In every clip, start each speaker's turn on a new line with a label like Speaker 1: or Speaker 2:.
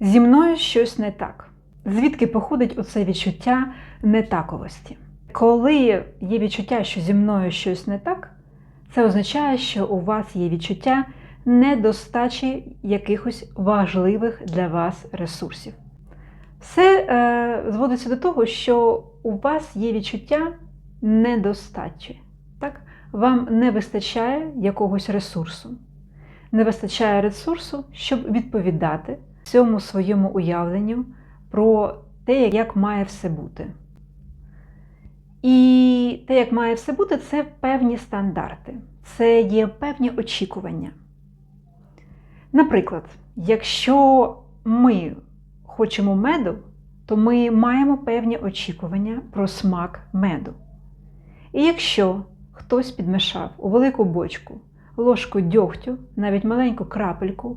Speaker 1: Зі мною щось не так. Звідки походить оце відчуття нетаковості? Коли є відчуття, що зі мною щось не так, це означає, що у вас є відчуття недостачі якихось важливих для вас ресурсів. Все е, зводиться до того, що у вас є відчуття недостачі. Так? Вам не вистачає якогось ресурсу. Не вистачає ресурсу, щоб відповідати цьому своєму уявленню про те, як має все бути. І те, як має все бути, це певні стандарти, це є певні очікування. Наприклад, якщо ми хочемо меду, то ми маємо певні очікування про смак меду. І якщо хтось підмішав у велику бочку ложку дьогтю, навіть маленьку крапельку,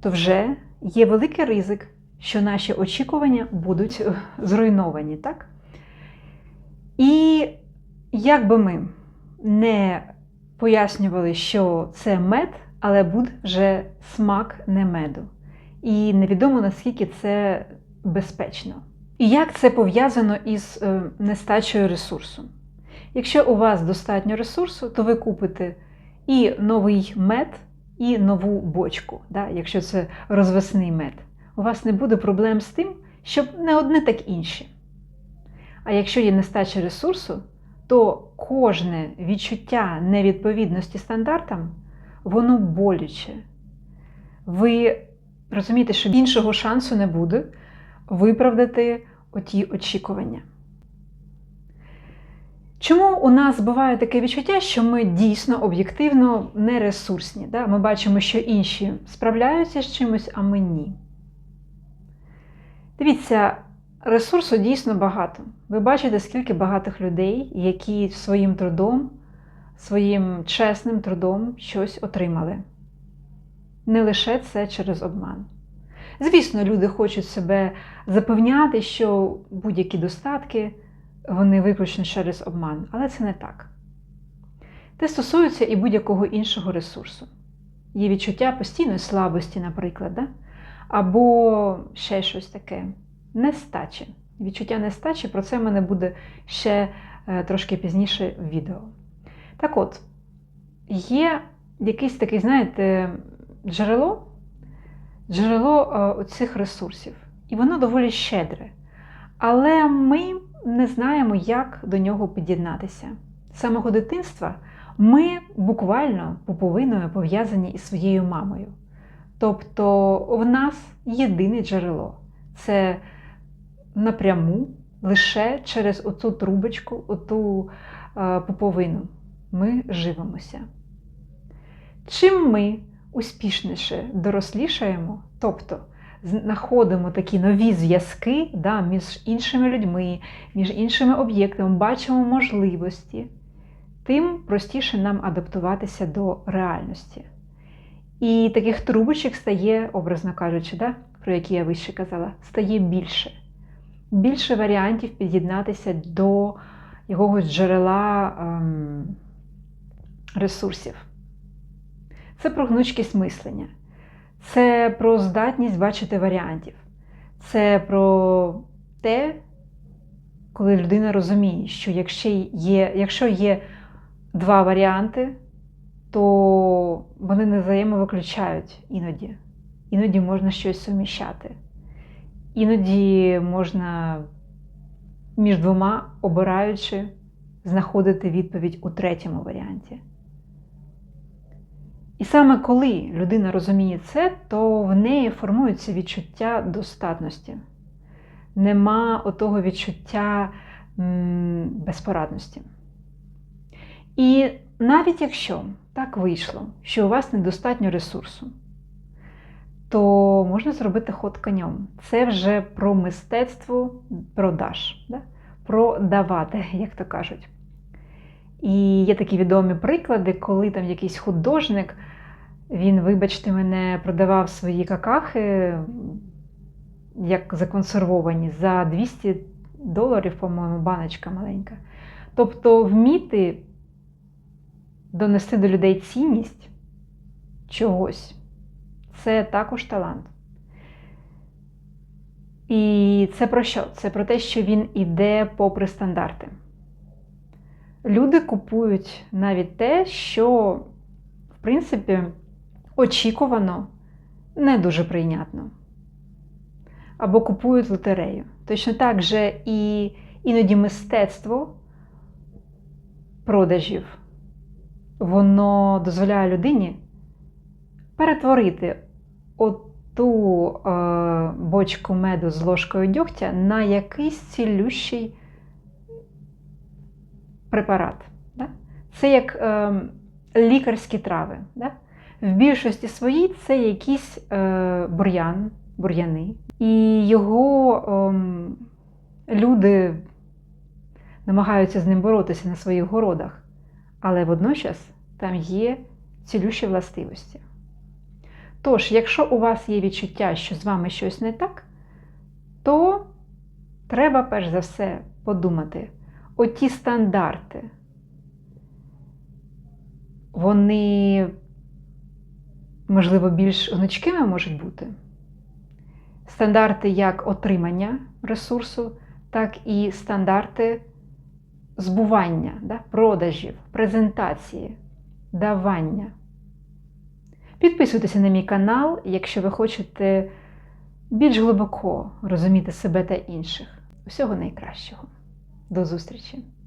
Speaker 1: то вже є великий ризик, що наші очікування будуть е, зруйновані. так? І як би ми не пояснювали, що це мед, але буде смак не меду. І невідомо наскільки це безпечно. І як це пов'язано із е, нестачею ресурсу? Якщо у вас достатньо ресурсу, то ви купите і новий мед, і нову бочку, да, якщо це розвесний мед. У вас не буде проблем з тим, щоб не одне, так інші. А якщо є нестача ресурсу, то кожне відчуття невідповідності стандартам, воно болюче. Ви розумієте, що іншого шансу не буде виправдати оті очікування. Чому у нас буває таке відчуття, що ми дійсно об'єктивно нересурсні? Да? Ми бачимо, що інші справляються з чимось, а ми ні. Дивіться, ресурсу дійсно багато. Ви бачите, скільки багатих людей, які своїм трудом, своїм чесним трудом щось отримали. Не лише це через обман. Звісно, люди хочуть себе запевняти, що будь-які достатки вони виключно через обман, але це не так. Це стосується і будь-якого іншого ресурсу. Є відчуття постійної слабості, наприклад, да? або ще щось таке. Нестачі. Відчуття нестачі, про це в мене буде ще е, трошки пізніше в відео. Так от, є якесь таке, знаєте, джерело, джерело е, цих ресурсів. І воно доволі щедре. Але ми не знаємо, як до нього під'єднатися. З самого дитинства ми буквально пуповиною пов'язані із своєю мамою. Тобто в нас єдине джерело це напряму лише через оцю трубочку, оту е, пуповину ми живемося. Чим ми успішніше дорослішаємо, тобто знаходимо такі нові зв'язки да, між іншими людьми, між іншими об'єктами, бачимо можливості, тим простіше нам адаптуватися до реальності. І таких трубочок стає, образно кажучи, да, про які я вище казала, стає більше. Більше варіантів під'єднатися до якогось джерела ем, ресурсів. Це про гнучкість мислення. Це про здатність бачити варіантів. Це про те, коли людина розуміє, що якщо є, якщо є два варіанти, то вони не взаємовиключають іноді. Іноді можна щось суміщати. Іноді можна між двома обираючи знаходити відповідь у третьому варіанті. І саме коли людина розуміє це, то в неї формується відчуття достатності. Нема отого відчуття безпорадності. І навіть якщо так вийшло, що у вас недостатньо ресурсу, то можна зробити ход конем. Це вже про мистецтво продаж, да? про давати, як то кажуть. І є такі відомі приклади, коли там якийсь художник, він, вибачте, мене продавав свої какахи, як законсервовані, за 200 доларів, по-моєму, баночка маленька. Тобто вміти донести до людей цінність чогось це також талант. І це про що? Це про те, що він іде попри стандарти. Люди купують навіть те, що, в принципі, очікувано не дуже прийнятно. Або купують лотерею. Точно так же і іноді мистецтво продажів, воно дозволяє людині перетворити оту е, бочку меду з ложкою дьогтя на якийсь цілющий препарат. Да? Це як е, лікарські трави. Да? В більшості своїй це якийсь е, бур'ян, бур'яни. І його е, люди намагаються з ним боротися на своїх городах, але водночас там є цілющі властивості. Тож, якщо у вас є відчуття, що з вами щось не так, то треба перш за все подумати, оті стандарти, вони, можливо, більш гнучкими можуть бути. Стандарти як отримання ресурсу, так і стандарти збування, да, продажів, презентації, давання. Підписуйтеся на мій канал, якщо ви хочете більш глибоко розуміти себе та інших. Усього найкращого. До зустрічі!